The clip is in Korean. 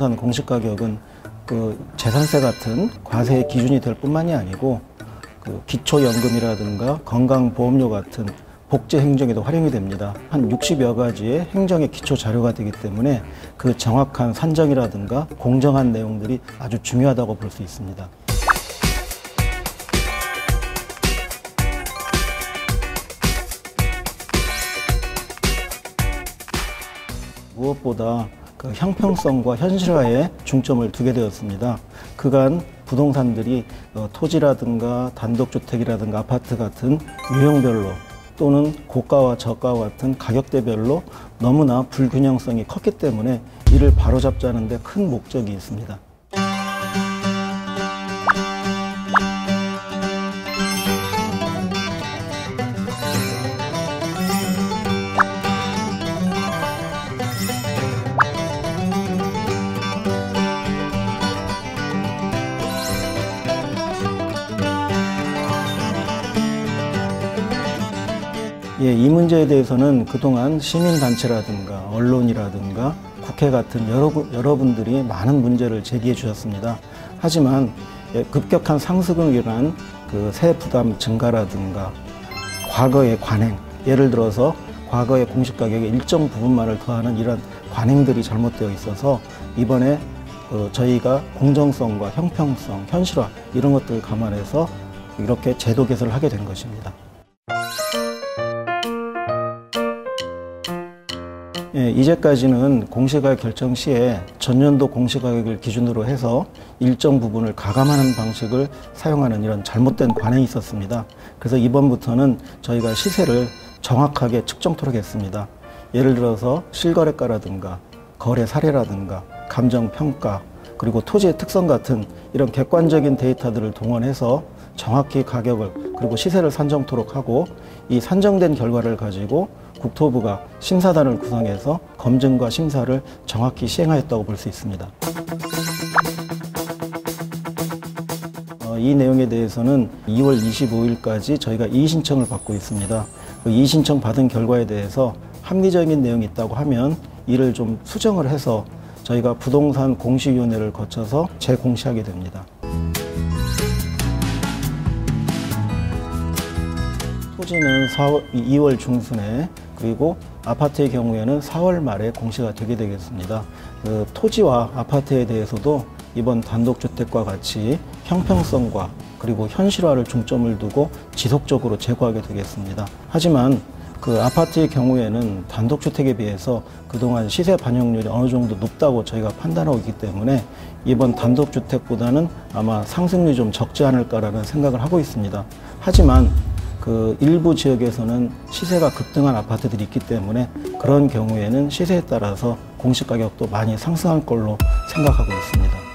부동산 공시 가격은 그 재산세 같은 과세의 기준이 될 뿐만이 아니고 그 기초연금이라든가 건강보험료 같은 복지 행정에도 활용이 됩니다. 한 60여 가지의 행정의 기초 자료가 되기 때문에 그 정확한 산정이라든가 공정한 내용들이 아주 중요하다고 볼 수 있습니다. 무엇보다 그 형평성과 현실화에 중점을 두게 되었습니다. 그간 부동산들이 어, 토지라든가 단독주택이라든가 아파트 같은 유형별로 또는 고가와 저가와 같은 가격대별로 너무나 불균형성이 컸기 때문에 이를 바로잡자는 데 큰 목적이 있습니다. 예, 이 문제에 대해서는 그동안 시민단체라든가 언론이라든가 국회 같은 여러, 여러분들이 많은 문제를 제기해 주셨습니다. 하지만 예, 급격한 상승을 일어난 그세 부담 증가라든가 과거의 관행, 예를 들어서 과거의 공시 가격의 일정 부분만을 더하는 이런 관행들이 잘못되어 있어서 이번에 그 저희가 공정성과 형평성, 현실화 이런 것들을 감안해서 이렇게 제도 개설을 하게 된 것입니다. 예, 이제까지는 공시가격 결정 시에 전년도 공시가격을 기준으로 해서 일정 부분을 가감하는 방식을 사용하는 이런 잘못된 관행이 있었습니다. 그래서 이번부터는 저희가 시세를 정확하게 측정토록 했습니다. 예를 들어서 실거래가라든가 거래 사례라든가 감정평가 그리고 토지의 특성 같은 이런 객관적인 데이터들을 동원해서 정확히 가격을 그리고 시세를 산정토록 하고 이 산정된 결과를 가지고 국토부가 심사단을 구성해서 검증과 심사를 정확히 시행하였다고 볼 수 있습니다. 어, 이 내용에 대해서는 2월 25일까지 저희가 이의신청을 받고 있습니다. 그 이의신청 받은 결과에 대해서 합리적인 내용이 있다고 하면 이를 좀 수정을 해서 저희가 부동산 공시위원회를 거쳐서 재공시하게 됩니다. 토지는 4월, 2월 중순에 그리고 아파트의 경우에는 4월 말에 공시가 되게 되겠습니다. 그 토지와 아파트에 대해서도 이번 단독주택과 같이 형평성과 그리고 현실화를 중점을 두고 지속적으로 제고하게 되겠습니다. 하지만 그 아파트의 경우에는 단독주택에 비해서 그동안 시세 반영률이 어느 정도 높다고 저희가 판단하고 있기 때문에 이번 단독주택보다는 아마 상승률이 좀 적지 않을까라는 생각을 하고 있습니다. 하지만 그 일부 지역에서는 시세가 급등한 아파트들이 있기 때문에 그런 경우에는 시세에 따라서 공시가격도 많이 상승할 걸로 생각하고 있습니다.